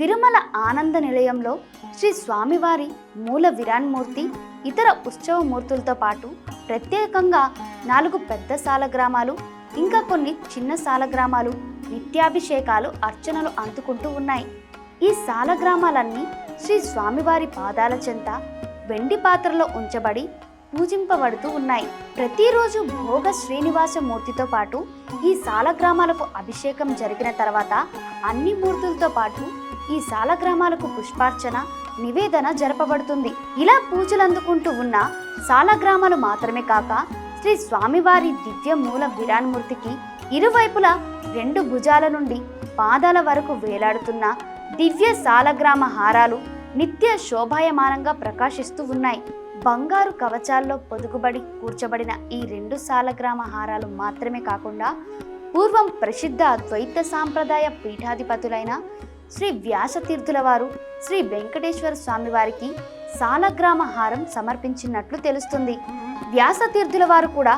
తిరుమల ఆనంద నిలయంలో శ్రీ స్వామివారి మూల విరాన్మూర్తి ఇతర ఉత్సవ మూర్తులతో పాటు ప్రత్యేకంగా నాలుగు పెద్ద సాలగ్రామాలు ఇంకా కొన్ని చిన్న సాలగ్రామాలు నిత్యాభిషేకాలు అర్చనలు అందుకుంటూ ఉన్నాయి. ఈ సాలగ్రామాలన్నీ శ్రీ స్వామివారి పాదాల చెంత వెండి పాత్రలో ఉంచబడి పూజింపబడుతూ ఉన్నాయి. ప్రతిరోజు భోగ శ్రీనివాస మూర్తితో పాటు ఈ సాలగ్రామాలకు అభిషేకం జరిగిన తర్వాత అన్ని మూర్తులతో పాటు ఈ సాలగ్రామాలకు పుష్పార్చన నివేదన జరపబడుతుంది. ఇలా పూజలు అందుకుంటూ ఉన్న సాలగ్రామాలు మాత్రమే కాక శ్రీ స్వామివారి దివ్య మూల విరాన్మూర్తికి ఇరువైపులా రెండు భుజాల నుండి పాదాల వరకు వేలాడుతున్న దివ్య సాలగ్రామ హారాలు నిత్య శోభాయమానంగా ప్రకాశిస్తూ ఉన్నాయి. బంగారు కవచాల్లో పొదుగుబడి కూర్చబడిన ఈ రెండు సాలగ్రామ హారాలు మాత్రమే కాకుండా పూర్వం ప్రసిద్ధ ద్వైత సాంప్రదాయ పీఠాధిపతులైన శ్రీ వ్యాసతీర్థుల వారు శ్రీ వెంకటేశ్వర స్వామి వారికి సాలగ్రామ హారం సమర్పించినట్లు తెలుస్తుంది. వ్యాసతీర్థుల వారు కూడా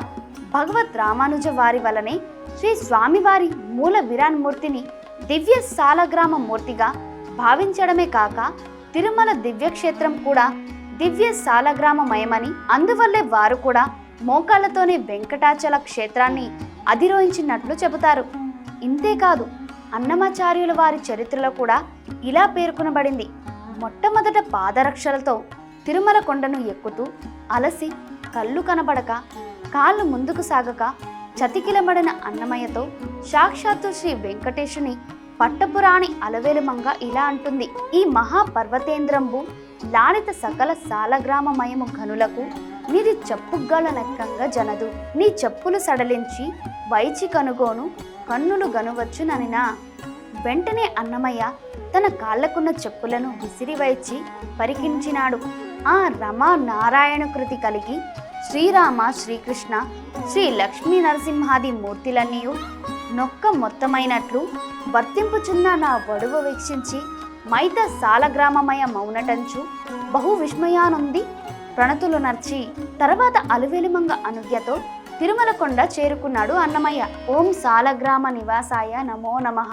భగవత్ రామానుజ వారి వలనే శ్రీ స్వామివారి మూల విరాన్మూర్తిని దివ్య సాలగ్రామ మూర్తిగా భావించడమే కాక తిరుమల దివ్యక్షేత్రం కూడా దివ్య సాలగ్రామమయమని అందువల్లే వారు కూడా మోకాళ్ళతోనే వెంకటాచల క్షేత్రాన్ని అధిరోహించినట్లు చెబుతారు. ఇంతేకాదు అన్నమాచార్యుల వారి చరిత్రలో కూడా ఇలా పేర్కొనబడింది. మొట్టమొదట పాదరక్షలతో తిరుమల కొండను ఎక్కుతూ అలసి కళ్ళు కనబడక కాళ్ళు ముందుకు సాగక చతికిలబడిన అన్నమయ్యతో సాక్షాత్తు శ్రీ వెంకటేశుని పట్టపురాణి అలవేలుమంగా ఇలా అంటుంది. ఈ మహాపర్వతేంద్రంబు లాలిత సకల సాలగ్రామమయము ఘనులకు నీది చెప్పుగల నెక్కంగా జనదు. నీ చెప్పులు సడలించి వైచి కనుగోను కన్నులు గనువచ్చు ననినా వెంటనే అన్నమయ్య తన కాళ్ళకున్న చెప్పులను విసిరివైచి పరికించినాడు. ఆ రమా నారాయణ కృతి కలిగి శ్రీరామ శ్రీకృష్ణ శ్రీ లక్ష్మీ నరసింహాది మూర్తులన్నీ నొక్క మొత్తమైనట్లు వర్తింపుచున్న నా వడువ వీక్షించి మైత సాలగ్రామమయ మౌనటంచు బహు విస్మయానుంది ప్రణతులు నర్చి. తర్వాత అలువెలిమంగ అనుజ్ఞతో తిరుమలకొండ చేరుకున్నాడు అన్నమయ్య. ఓం సాలగ్రామ నివాసాయ నమో నమః.